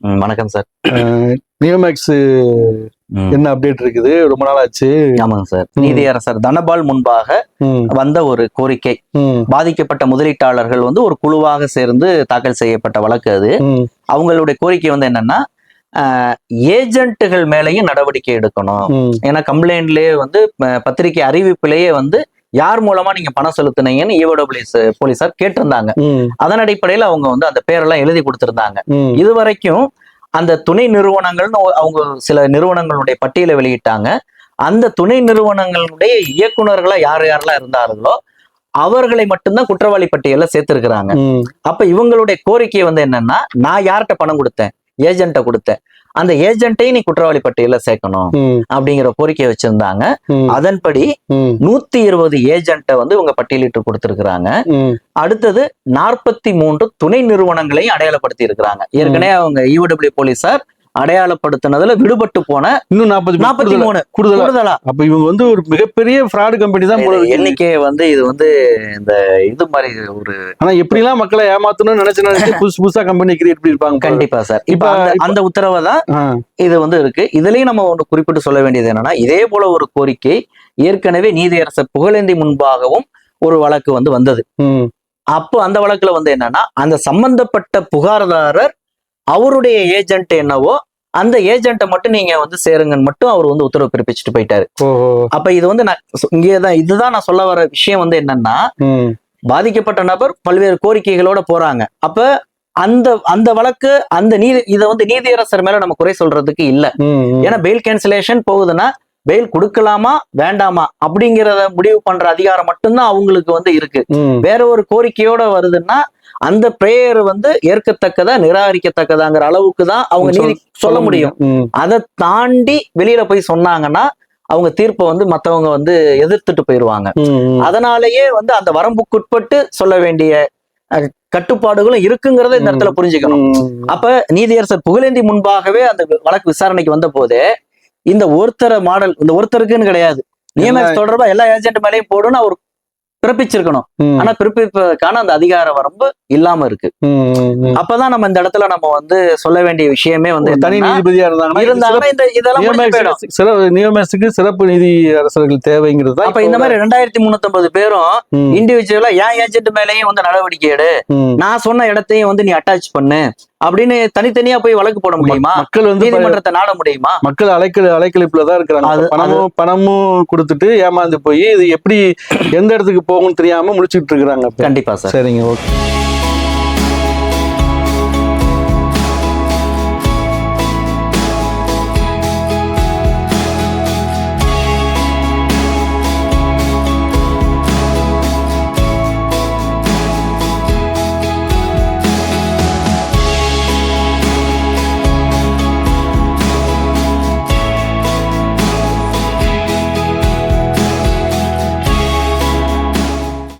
ம், வணக்கம் சார். நியோமேக்ஸ் என்ன அப்டேட் இருக்குது? ரொம்ப நாள் ஆச்சு ஆமாங்க சார். நீதியரசர் தனபால் முன்பாக வந்த ஒரு கோரிக்கை. பாதிக்கப்பட்ட முதலீட்டாளர்கள் வந்து ஒரு குழுவாக சேர்ந்து தாக்கல் செய்யப்பட்ட வழக்கு அது. அவங்களுடைய கோரிக்கை வந்து என்னன்னா ஏஜென்ட்டுகள் மேலேயும் நடவடிக்கை எடுக்கணும். ஏன்னா கம்ப்ளைண்ட்லயே வந்து பத்திரிகை அறிவிப்பிலேயே வந்து யார் மூலமா நீங்க பணம் செலுத்துனீங்கன்னு ஈவோடபிள்யூஎஸ் போலீசார் கேட்டிருந்தாங்க. அதன் அடிப்படையில் அவங்க வந்து அந்த பேரெல்லாம் எழுதி கொடுத்திருந்தாங்க. இது வரைக்கும் அந்த துணை நிறுவனங்கள்னு அவங்க சில நிறுவனங்களுடைய பட்டியலை வெளியிட்டாங்க. அந்த துணை நிறுவனங்களுடைய இயக்குனர்களா யார் யாரெல்லாம் இருந்தார்களோ அவர்களை மட்டும்தான் குற்றவாளி பட்டியல சேர்த்திருக்கிறாங்க. அப்ப இவங்களுடைய கோரிக்கை வந்து என்னன்னா நான் யார்கிட்ட பணம் கொடுத்தேன்? ஏஜென்ட்ட கொடுத்தேன் அந்த ஏஜென்ட்டையும் நீ குற்றவாளி பட்டியல சேர்க்கணும் அப்படிங்கிற கோரிக்கை வச்சிருந்தாங்க. அதன்படி நூத்தி இருபது ஏஜென்ட்டை வந்து இவங்க பட்டியலிட்டு கொடுத்திருக்கிறாங்க. அடுத்தது நாற்பத்தி மூன்று துணை நிறுவனங்களையும் அடையாளப்படுத்தி இருக்கிறாங்க ஏற்கனவே அவங்க இஓடபிள்யூ போலீசார் அடையாளப்படுத்தினதுல விடுபட்டு போன இன்னும் நாற்பத்தி நாற்பத்தி மூணு. கூடுதலா? அப்ப இவங்க வந்து ஒரு மிகப்பெரிய ஃப்ராடு கம்பெனி தான். எண்ணிக்கை வந்து இது வந்து இந்த இது மாதிரி ஒரு ஆனா எப்படிலாம் மக்களை ஏமாத்தணும்னு நினைச்சு நினைச்சு புதுசு புதுசா கம்பெனி கிரியேட் பண்ணிருப்பாங்க. கண்டிப்பா சார். இப்ப அந்த- உத்தரவை தான் இது வந்து இருக்கு. இதுலயும் நம்ம ஒன்று குறிப்பிட்டு சொல்ல வேண்டியது என்னன்னா இதே போல ஒரு கோரிக்கை ஏற்கனவே நீதியரசர் புகழேந்தி முன்பாகவும் ஒரு வழக்கு வந்து வந்தது. அப்போ அந்த வழக்குல வந்து என்னன்னா அந்த சம்பந்தப்பட்ட புகார்தாரர் அவருடைய ஏஜென்ட் என்னவோ அந்த ஏஜென்ட்டை மட்டும் நீங்க வந்து சேருங்கன்னு மட்டும் அவர் வந்து உத்தரவு பிறப்பிச்சுட்டு போயிட்டாரு. அப்ப இது வந்து நான் இங்கேதான் இதுதான் நான் சொல்ல வர விஷயம் வந்து என்னன்னா பாதிக்கப்பட்ட நபர் பல்வேறு கோரிக்கைகளோட போறாங்க. அப்ப அந்த அந்த வழக்கு அந்த நீதி இதை வந்து நீதியரசர் மேல நம்ம குறை சொல்றதுக்கு இல்ல. ஏன்னா பெயில் கேன்சலேஷன் போகுதுன்னா பெயில் கொடுக்கலாமா வேண்டாமா? அப்படிங்கிறத முடிவு பண்ற அதிகாரம் மட்டும்தான் அவங்களுக்கு வந்து இருக்கு. வேற ஒரு கோரிக்கையோட வருதுன்னா அந்த பிரேயர் வந்து ஏற்கத்தக்கதா நிராகரிக்கத்தக்கதாங்கிற அளவுக்கு தான் அவங்க நீதி சொல்ல முடியும். அதை தாண்டி வெளியில போய் சொன்னாங்கன்னா அவங்க தீர்ப்பை வந்து மத்தவங்க வந்து எதிர்த்துட்டு போயிருவாங்க. அதனாலேயே வந்து அந்த வரம்புக்குட்பட்டு சொல்ல வேண்டிய கட்டுப்பாடுகளும் இருக்குங்கிறத இந்த இடத்துல புரிஞ்சுக்கணும். அப்ப நீதியரசர் புகழேந்தி முன்பாகவே அந்த வழக்கு விசாரணைக்கு வந்த போதே இந்த ஒருத்தர மாடல் இந்த ஒருத்தருக்குன்னு கிடையாது. நியமனம் தொடர்பா எல்லா ஏஜென்ட் மேலேயும் போடுன்னு அவர் பிறப்பிச்சிருக்கணும். ஆனா பிறப்பிப்பதற்கான அந்த அதிகார வரம்பு இல்லாம இருக்கு. அப்பதான் நம்ம இந்த இடத்துல நம்ம வந்து சொல்ல வேண்டிய விஷயமே வந்து தனி நீதிபதியா இருந்தாங்கன்னா இந்த இதெல்லாம் சிறப்பு நியோமேக்ஸுக்கு சிறப்பு நீதி அரசர்கள் தேவைங்கிறது அப்ப இந்த மாதிரி ரெண்டாயிரத்தி முன்னூத்தி பேரும் இண்டிவிஜுவலா ஏன் ஏஜென்ட் மேலேயும் வந்து நடவடிக்கை எடு. நான் சொன்ன இடத்தையும் வந்து நீ அட்டாச் பண்ணு. அப்படின்னு தனித்தனியா போய் வழக்கு போட முடியுமா? மக்கள் வந்து நீதிமன்றத்தை நாட முடியுமா? மக்கள் அலைக்கல் அலைக்கழிப்புல தான் இருக்கிறாங்க. பணமும் பணமும் கொடுத்துட்டு ஏமாந்து போய் இது எப்படி எந்த இடத்துக்கு போகும்னு தெரியாம முடிச்சுட்டு இருக்கிறாங்க. கண்டிப்பா சார். சரிங்க ஓகே.